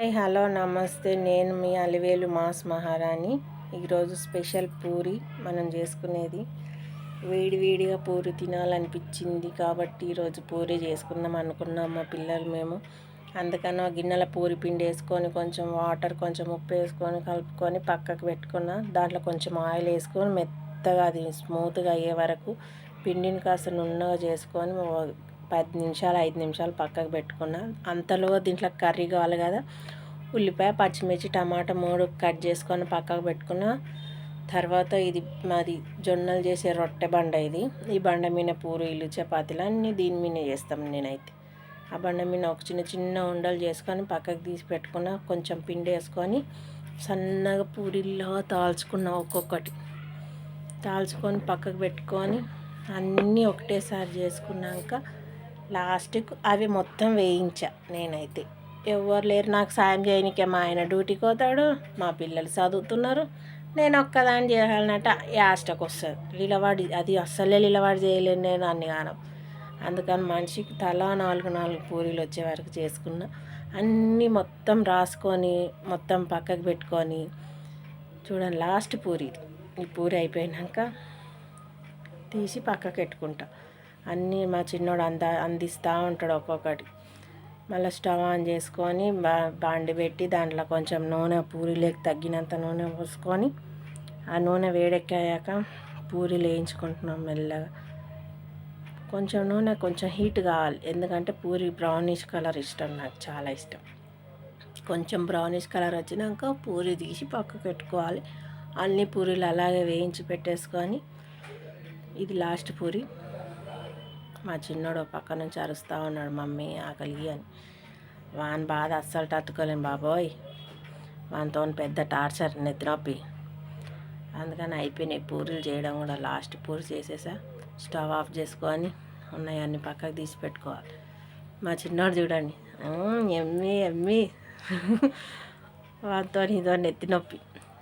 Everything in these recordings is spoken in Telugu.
హాయ్ హలో నమస్తే. నేను మీ అలివేలు మాస్ మహారాణి. ఈరోజు స్పెషల్ పూరి మనం చేసుకునేది. వేడివేడిగా పూరి తినాలనిపించింది కాబట్టి ఈరోజు పూరి చేసుకుందాం అనుకున్నాం మా పిల్లలు మేము. అందుకని ఆ గిన్నెల పూరి పిండి వేసుకొని కొంచెం వాటర్ కొంచెం ఉప్పు వేసుకొని కలుపుకొని పక్కకు పెట్టుకున్న. దాంట్లో కొంచెం ఆయిల్ వేసుకొని మెత్తగా అది స్మూత్గా అయ్యే వరకు పిండిని కాస్త నున్నగా చేసుకొని పది నిమిషాలు ఐదు నిమిషాలు పక్కకు పెట్టుకున్న. అంతలో దీంట్లో కర్రీ కావాలి కదా. ఉల్లిపాయ పచ్చిమిర్చి టమాటా మూడు కట్ చేసుకొని పక్కకు పెట్టుకున్న. తర్వాత ఇది మాది జొన్నలు చేసే రొట్టె బండ ఇది. ఈ బండ మీద పూరీలు చపాతీలు అన్నీ దీని మీద చేస్తాం నేనైతే. ఆ బండ మీద ఒక చిన్న చిన్న ఉండలు చేసుకొని పక్కకు తీసి పెట్టుకున్న. కొంచెం పిండి వేసుకొని సన్నగా పూరీల్లో తాల్చుకున్నా ఒక్కొక్కటి. తాల్చుకొని పక్కకు పెట్టుకొని అన్నీ ఒకటేసారి చేసుకున్నాక లాస్ట్కు అవి మొత్తం వేయించా నేనైతే. ఎవరు లేరు. నాకు సాయం చేయనికే మా ఆయన డ్యూటీకి పోతాడు మా పిల్లలు చదువుతున్నారు. నేను ఒక్కదాన్ని చేయాలన్నట్ట యాస్టకు వస్తుంది. లీలవాడి అది అస్సలే లీలవాడి చేయలేను నేను అన్ని గానం. అందుకని మనిషికి తలా నాలుగు నాలుగు పూరీలు వచ్చే వరకు చేసుకున్న. అన్నీ మొత్తం రాసుకొని మొత్తం పక్కకు పెట్టుకొని చూడండి లాస్ట్ పూరి ఈ పూరి అయిపోయినాక తీసి పక్కకు పెట్టుకుంటా. అన్నీ మా చిన్నోడు అంద అందిస్తూ ఉంటాడు ఒక్కొక్కటి. మళ్ళీ స్టవ్ ఆన్ చేసుకొని బా బాండి పెట్టి దాంట్లో కొంచెం నూనె పూరీలకు తగ్గినంత నూనె పోసుకొని ఆ నూనె వేడెక్కాక పూరీలు వేయించుకుంటున్నాం మెల్లగా. కొంచెం నూనె కొంచెం హీట్ కావాలి. ఎందుకంటే పూరి బ్రౌనిష్ కలర్ ఇష్టం నాకు చాలా ఇష్టం. కొంచెం బ్రౌనిష్ కలర్ వచ్చినాక పూరి తీసి పక్కకు పెట్టుకోవాలి. అన్ని పూరీలు అలాగే వేయించి పెట్టేసుకొని ఇది లాస్ట్ పూరి. మా చిన్నోడు పక్క నుంచి అరుస్తూ ఉన్నాడు మమ్మీ ఆకలి అని. వాని బాధ అస్సలు తట్టుకోలేను బాబోయ్. వానితో పెద్ద టార్చర్ నిద్రపి అందుకని అయిపోయినాయి పూరీలు చేయడం కూడా. లాస్ట్ పూరి చేసేసా. స్టవ్ ఆఫ్ చేసుకొని ఉన్నాయన్నీ పక్కకు తీసి పెట్టుకోవాలి. మా చిన్నోడు చూడండి. ఎమ్మి ఎమ్మి. వాటితో ఇదో నెత్తినొప్పి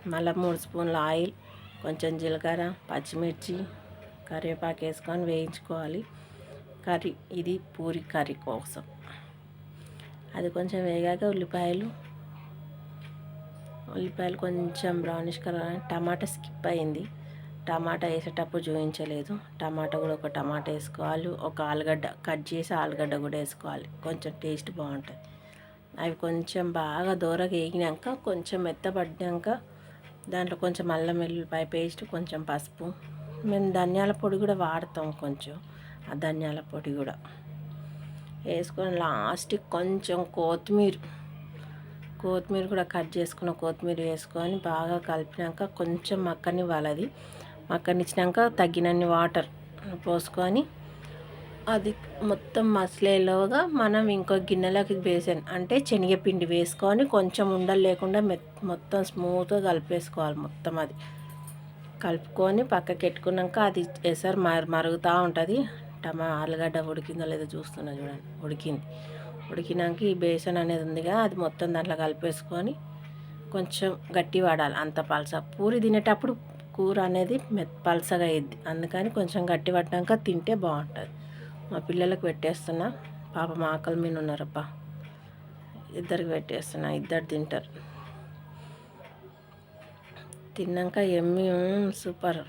మళ్ళీ మూడు స్పూన్ల ఆయిల్ కొంచెం జీలకర్ర పచ్చిమిర్చి కరివేపాకు వేసుకొని వేయించుకోవాలి. కర్రీ. ఇది పూరి కర్రీ కోసం. అది కొంచెం వేగాక ఉల్లిపాయలు ఉల్లిపాయలు కొంచెం బ్రౌనిష్ కలర్ టమాటా స్కిప్ అయింది. టమాటా వేసేటప్పుడు చూపించలేదు. టమాటా కూడా ఒక టమాటా వేసుకోవాలి. ఒక ఆలుగడ్డ కట్ చేసి ఆలుగడ్డ కూడా వేసుకోవాలి. కొంచెం టేస్ట్ బాగుంటుంది. అవి కొంచెం బాగా దూరగా వేగినాక కొంచెం మెత్తపడ్డాక దాంట్లో కొంచెం అల్లం వెల్లుల్లిపాయ పేస్ట్ కొంచెం పసుపు మేము ధనియాల పొడి కూడా వాడతాం కొంచెం. ధనియాల పొడి కూడా. వేసుకొని లాస్ట్కి కొంచెం కొత్తిమీర. కొత్తిమీర కూడా కట్ చేసుకున్న కొత్తిమీర వేసుకొని బాగా కలిపినాక కొంచెం మక్కనివ్వాలి అది. మక్కనిచ్చినాక తగినన్ని వాటర్ పోసుకొని అది మొత్తం మసలేలోగా మనం ఇంకో గిన్నెలోకి వేసాను అంటే శనగపిండి వేసుకొని కొంచెం ఉండలు లేకుండా మొత్తం స్మూత్గా కలిపేసుకోవాలి మొత్తం అది. కలుపుకొని పక్కకి పెట్టుకున్నాక అది ఎసరు మరుగుతూ ఉంటుంది. టమా ఆలుగడ్డ ఉడికిందో లేదో చూస్తున్నా చూడండి. ఉడికింది. ఉడికినాక ఈ బేసన్ అనేది ఉందిగా అది మొత్తం దాంట్లో కలిపేసుకొని కొంచెం గట్టి వాడాలి. అంత పలస. పూరి తినేటప్పుడు కూర అనేది మెత్ పలసగా అయ్యిద్ది అందుకని కొంచెం గట్టి పట్టాక తింటే బాగుంటుంది. మా పిల్లలకు పెట్టేస్తున్నా. పాప మా ఆకలి మీద ఉన్నారప్ప ఇద్దరికి పెట్టేస్తున్నా. ఇద్దరు తింటారు. తిన్నాక ఎమ్మి సూపర్.